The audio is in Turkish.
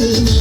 Good.